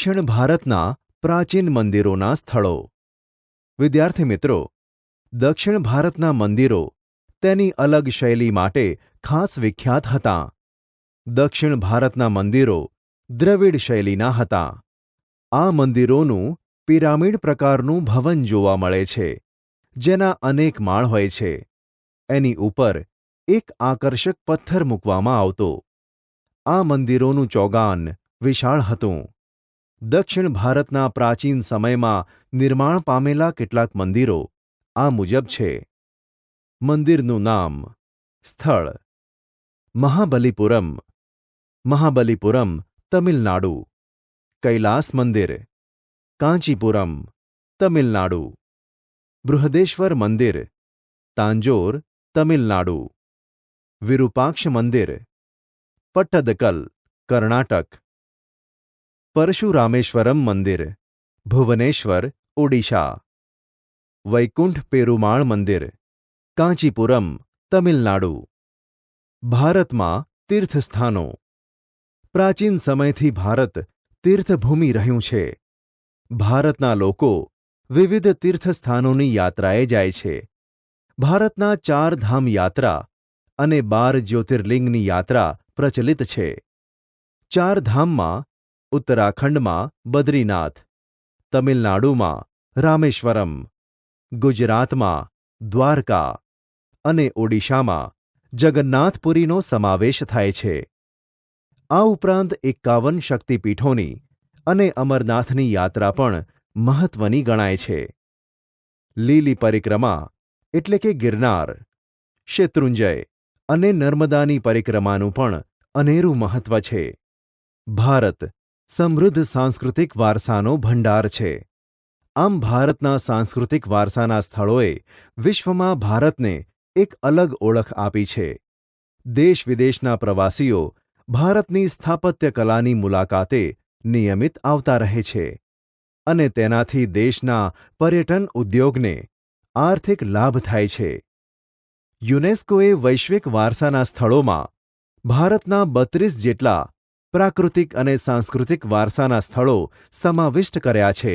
દક્ષિણ ભારતના પ્રાચીન મંદિરોના સ્થળો. વિદ્યાર્થી મિત્રો, દક્ષિણ ભારતના મંદિરો તેની અલગ શૈલી માટે ખાસ વિખ્યાત હતા. દક્ષિણ ભારતના મંદિરો દ્રવિડ શૈલીના હતા. આ મંદિરોનું પિરામિડ પ્રકારનું ભવન જોવા મળે છે, જેના અનેક માળ હોય છે. એની ઉપર એક આકર્ષક પથ્થર મૂકવામાં આવતો. આ મંદિરોનું ચોગાન વિશાળ હતું. દક્ષિણ ભારતના પ્રાચીન સમયમાં નિર્માણ પામેલા કેટલાક મંદિરો આ મુજબ છે. મંદિરનું નામ સ્થળ મહાબલીપુરમ મહાબલીપુરમ, તમિલનાડુ, કૈલાસ મંદિર, કાંચીપુરમ, તમિલનાડુ, બૃહદેશ્વર મંદિર, તાંજોર, તમિલનાડુ, વિરૂપાક્ષ મંદિર, પટ્ટદકલ, કર્ણાટક પરશુરામેશ્વરમ મંદિર, ભુવનેશ્વર, ઓડિશા. વૈકુંઠ પેરુમાળ મંદિર, કાંચીપુરમ, તમિલનાડુ. ભારતમાં તીર્થસ્થાનો. પ્રાચીન સમયથી ભારત તીર્થભૂમિ રહ્યું છે. ભારતના લોકો વિવિધ તીર્થસ્થાનોની યાત્રાએ જાય છે. ભારતના ચાર ધામ યાત્રા અને બાર જ્યોતિર્લિંગની યાત્રા પ્રચલિત છે. ચાર ધામમાં ઉત્તરાખંડમાં બદ્રીનાથ, તમિલનાડુમાં રામેશ્વરમ, ગુજરાતમાં દ્વારકા અને ઓડિશામાં જગન્નાથપુરીનો સમાવેશ થાય છે. આ ઉપરાંત એકાવન શક્તિપીઠોની અને અમરનાથની યાત્રા પણ મહત્વની ગણાય છે. લીલી પરિક્રમા એટલે કે ગિરનાર, શેત્રુંજય અને નર્મદાની પરિક્રમાનું પણ અનેરું મહત્વ છે. ભારત સમૃદ્ધ સાંસ્કૃતિક વારસાનો ભંડાર છે. આમ ભારતના સાંસ્કૃતિક વારસાના સ્થળોએ વિશ્વમાં ભારતને એક અલગ ઓળખ આપી છે. દેશ વિદેશના પ્રવાસીઓ ભારતની સ્થાપત્ય કલાની મુલાકાતે નિયમિત આવતા રહે છે. અને તેનાથી દેશના પર્યટન ઉદ્યોગને આર્થિક લાભ થાય છે. યુનેસ્કોએ વૈશ્વિક વારસાના સ્થળોમાં ભારતના બત્રીસ જેટલા પ્રાકૃતિક અને સાંસ્કૃતિક વારસાના સ્થળો સમાવિષ્ટ કર્યા છે.